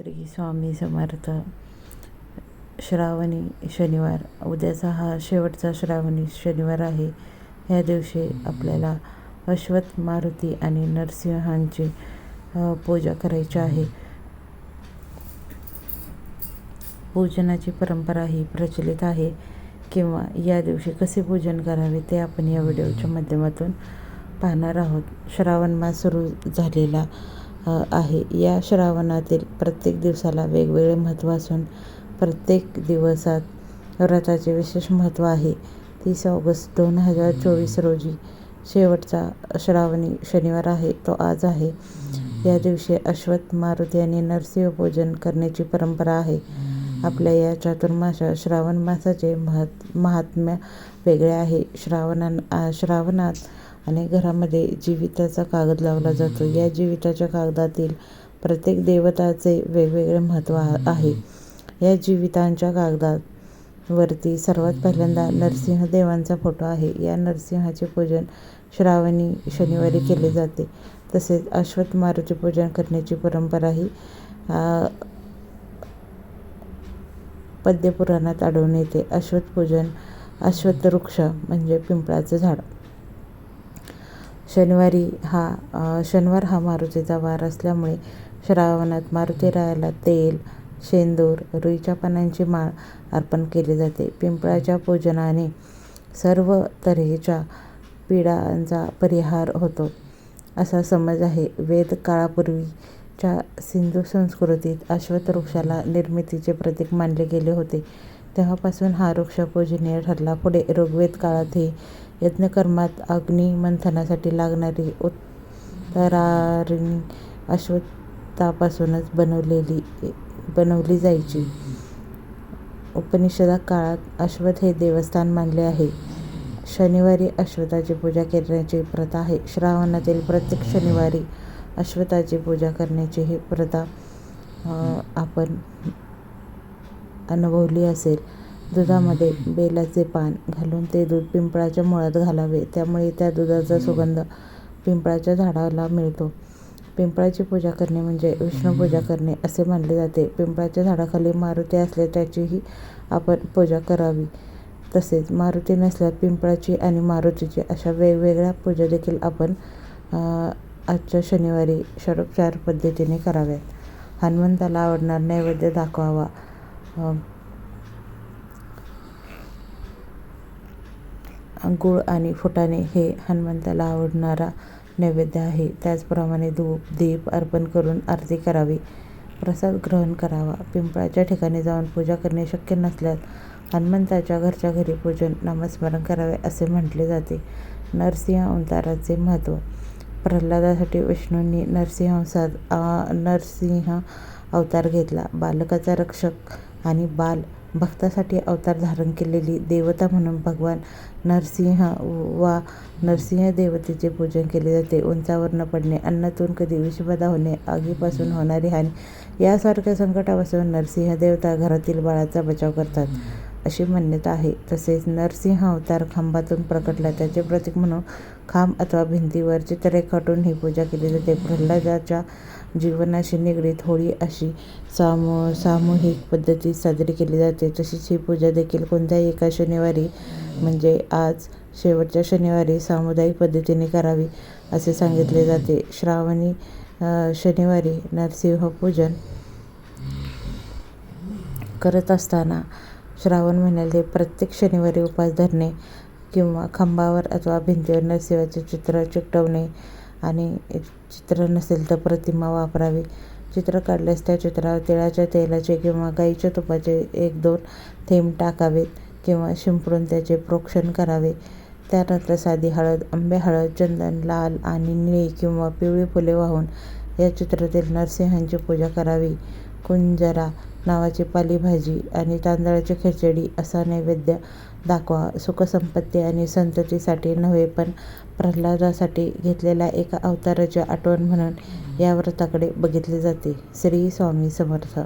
श्री स्वामी समर्थ श्रावणी शनिवार. उद्याचा हा शेवटचा श्रावणी शनिवार आहे. या दिवशी आपल्याला अश्वथ मारुती आणि नरसिंहांची पूजा करायची आहे. पूजनाची परंपरा ही प्रचलित आहे किंवा या दिवशी कसे पूजन करावे ते आपण या व्हिडिओच्या माध्यमातून पाहणार आहोत. श्रावण मास सुरू झालेला आहे. या श्रावणातील प्रत्येक दिवसाला वेगवेगळे महत्त्व असून प्रत्येक दिवसात व्रताचे विशेष महत्त्व आहे. तीस ऑगस्ट दोन हजार चोवीस रोजी शेवटचा श्रावणी शनिवार आहे. तो आज आहे. या दिवशी अश्वत मारुती आणि नरसिंह पूजन करण्याची परंपरा आहे. आपल्या या चातुर्मासात श्रावण मासाचे महत् महात्म्य वेगळे आहे. श्रावणा श्रावणात अनेक घरामध्ये जीविताचा कागद लावला जातो. या जीविताच्या कागदातील प्रत्येक देवताचे वेगवेगळे महत्त्व आहे. या जीवितांच्या कागदात वरती सर्वात पहिल्यांदा नरसिंह देवांचा फोटो आहे. या नरसिंहाचे पूजन श्रावणी शनिवारी केले जाते. तसेच अश्वथ मारुती पूजन करण्याची परंपराही ही पद्यपुराणात आढळून येते. अश्वथ पूजन वृक्ष म्हणजे पिंपळाचं झाड. शनिवारी हा शनिवार हा मारुतीचा वार असल्यामुळे श्रावणात मारुती रायाला तेल शेंदूर रुईच्या पानांची माळ अर्पण केली जाते. पिंपळाच्या पूजनाने सर्व तऱ्हेच्या पीडांचा परिहार होतो. असा समज आहे. वेद काळापूर्वीच्या सिंधू संस्कृतीत अश्वत्थ वृक्षाला निर्मितीचे प्रतीक मानले गेले होते. तेव्हापासून हा वृक्ष पूजनीय ठरला. पुढे ऋग्वेद काळातही यज्ञकर्मात अग्निमंथनासाठी लागणारी उत्तरारिणी अश्वत्थापासूनच बनवलेली बनवली जायची. उपनिषदा काळात अश्वथ हे देवस्थान मानले आहे. शनिवारी अश्वताची पूजा करण्याची प्रथा आहे. श्रावणातील प्रत्येक शनिवारी अश्वताची पूजा करण्याची ही प्रथा आपण अनुभवली असेल. दुधामध्ये बेलाचे पान घालून ते दूध पिंपळाच्या मुळात घालावे. त्यामुळे त्या दुधाचा सुगंध पिंपळाच्या झाडाला मिळतो. पिंपळाची पूजा करणे म्हणजे विष्णूपूजा करणे असे मानले जाते. पिंपळाच्या झाडाखाली मारुती असल्या त्याचीही आपण पूजा करावी. तसेच मारुती नसल्यास पिंपळाची आणि मारुतीची अशा वेगवेगळ्या पूजा देखील आपण आजच्या शनिवारी षडोपचार पद्धतीने कराव्यात. हनुमंताला आवडणार नैवेद्य दाखवावा. गूळ आणि फुटाणे हे हनुमंताला आवडणारा नैवेद्य आहे. त्याचप्रमाणे धूप दीप अर्पण करून आरती करावी. प्रसाद ग्रहण करावा. पिंपळाच्या ठिकाणी जाऊन पूजा करणे शक्य नसल्यास हनुमंताच्या घरच्या घरी पूजन नामस्मरण करावे असे म्हटले जाते. नरसिंह अवताराचे महत्त्व प्रल्हादासाठी विष्णूंनी नरसिंहांसात नरसिंह अवतार घेतला. बालकाचा रक्षक आणि बाल भक्तासाठी अवतार धारण केलेली देवता म्हणून भगवान नरसिंह वा नरसिंह देवतेचे पूजन केले जाते. उंचावर न पडणे अन्नातून कधी विषबाधा होणे आगीपासून होणारी हानी यासारख्या संकटापासून नरसिंह देवता घरातील बाळाचा बचाव करतात. अशी मान्यता आहे. तसेच नरसिंह अवतार खांबातून प्रकटला. त्याचे प्रतीक म्हणून खांब अथवा भिंतीवर चित्ररेखाटून ही पूजा केली जाते. प्रल्हादाच्या जीवनाशी निगडीत होळी अशी सामू सामूहिक पद्धतीत साजरी केली जाते. तशीच ही पूजा देखील कोणत्याही एका शनिवारी म्हणजे आज शेवटच्या शनिवारी सामुदायिक पद्धतीने करावी असे सांगितले जाते. श्रावणी शनिवारी नरसिंह पूजन करत असताना श्रावण महिन्यातील प्रत्येक शनिवारी उपास धरणे किंवा खांबावर अथवा भिंतीवर नरसिंहाचे चित्र चिकटवणे आणि चित्र नसेल तर प्रतिमा वापरावी. चित्र काढल्यास त्या चित्रावर तिळाच्या तेलाचे किंवा गाईच्या तुपाचे एक दोन थेंब टाकावेत किंवा शिंपडून त्याचे प्रोक्षण करावे. त्यानंतर साधी हळद आंबे हळद चंदन लाल आणि निळी किंवा पिवळी फुले वाहून या चित्रातील नरसिंहांची पूजा करावी. कुंजरा नावाची पालेभाजी आणि तांदळाची खिचडी असा नैवेद्य दाखवा. सुखसंपत्ती आणि संततीसाठी नव्हे पण प्रल्हादासाठी घेतलेल्या एका अवताराची आठवण म्हणून या व्रताकडे बघितले जाते. श्री स्वामी समर्थ.